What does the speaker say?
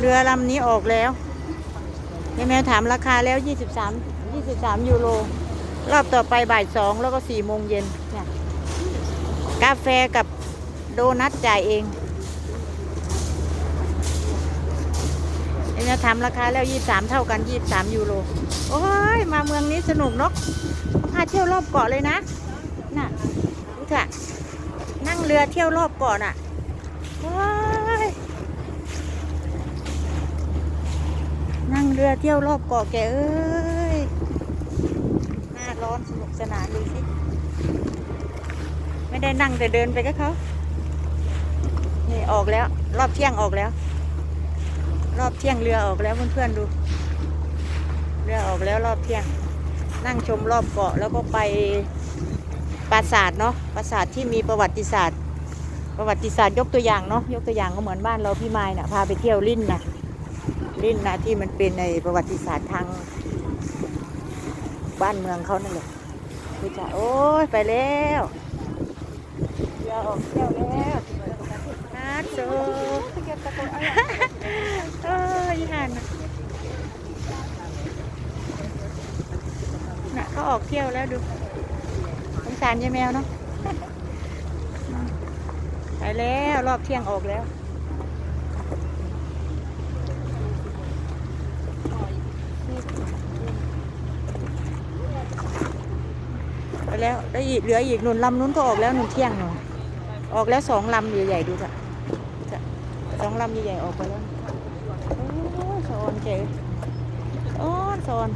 เรือลำนี้ออกแล้วยายแมวถามราคาแล้ว 23 23 ยูโร รอบต่อไปบ่ายสองแล้วก็สี่โมงเย็นเนี่ยกาแฟกับโดนัทจ่ายเองยายแมวถามราคาแล้ว 23 เท่ากัน 23 ยูโร โอ้ย มาเมืองนี้สนุกเนาะพาเที่ยวรอบเกาะเลยนะ น่ะดูค่ะนั่งเรือเที่ยวรอบเกาะน่ะว้ายนั่ง เรือเที่ยวรอบเกาะแกเอ้ย หน้าร้อนสนุกสนานดูสิ ไม่ได้นั่งแต่เดินไปกับเขา นี่ออกแล้ว รอบเที่ยงออกแล้ว รอบเที่ยงเรือออกแล้วเพื่อนๆดู เรือออกแล้วรอบเที่ยง นั่งชมรอบเกาะแล้วก็ไปปราสาทเนาะ ปราสาทที่มีประวัติศาสตร์ ประวัติศาสตร์ยกตัวอย่างเนาะ ยกตัวอย่างก็เหมือนบ้านเราพี่ไม้น่ะพาไปเที่ยวลิ่นนะ ลิ่นนะที่มันเป็นในประวัติศาสตร์ทางบ้านเมืองเขานั่นแหละดูจ้ะโอ้ยไปแล้วเรือออกเที่ยวแล้วนัดโซเอ้ยหันน่ะน่ะเขาออกเที่ยวแล้วดูสงสารยายแมวเนาะไปแล้วรอบเที่ยงออกแล้ว แล้วได้อีกเหลืออีกหนุนลำนู้นก็ออกแล้วหนุนเที่ยงหนุนออกแล้วสองลำใหญ่ๆดูค่ะจ้ะสองลำใหญ่ๆออกไปแล้วโอ้สอนเจ๋อโอ้สอน